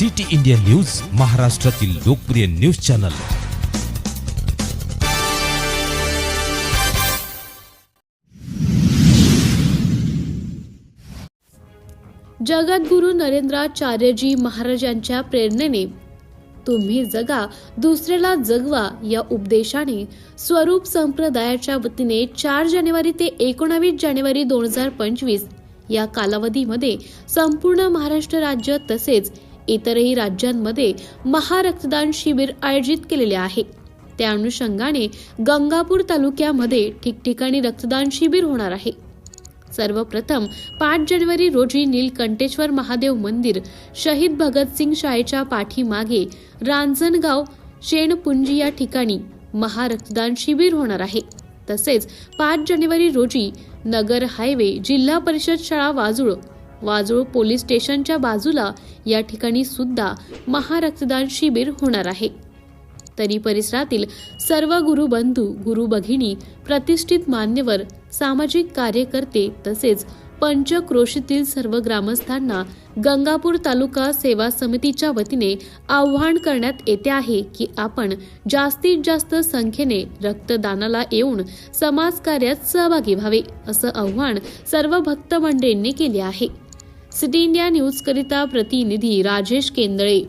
City India news महाराष्ट्रातील लोकप्रिय news channel. जगद्गुरु नरेंद्राचार्यजी महाराजांच्या प्रेरणेने तुम्ही जगा दुसऱ्याला जगवा या उपदेशाने स्वरूप संप्रदायाच्या वतीने चार जानेवारी ते एकोणावीस जानेवारी दोन हजार पंचवीस या कालावधीमध्ये संपूर्ण महाराष्ट्र राज्य तसेच इतरही राज्यांमध्ये महारक्तदान शिबिर आयोजित केलेले आहे. त्या अनुषंगाने गंगापूर तालुक्यामध्ये ठिकठिकाणी रक्तदान शिबिर होणार आहे. सर्वप्रथम पाच जानेवारी रोजी नीलकंठेश्वर महादेव मंदिर शहीद भगतसिंग शाळेच्या पाठीमागे रांजणगाव शेणपुंजी या ठिकाणी महारक्तदान शिबिर होणार आहे. तसेच पाच जानेवारी रोजी नगर हायवे जिल्हा परिषद शाळा वाजुळ वाजूळ पोलीस स्टेशनच्या बाजूला या ठिकाणी सुद्धा महारक्तदान शिबिर होणार आहे. तरी परिसरातील सर्व गुरुबंधू गुरु भगिनी प्रतिष्ठित मान्यवर सामाजिक कार्यकर्ते तसेच पंचक्रोशीतील सर्व ग्रामस्थांना गंगापूर तालुका सेवा समितीच्या वतीने आव्हान करण्यात येते आहे की आपण जास्तीत जास्त संख्येने रक्तदानाला येऊन समाजकार्यात सहभागी व्हावे असं आव्हान सर्व भक्त मंडळींनी केले आहे. सिटी इंडिया न्यूज करिता प्रतिनिधी राजेश केंदळे.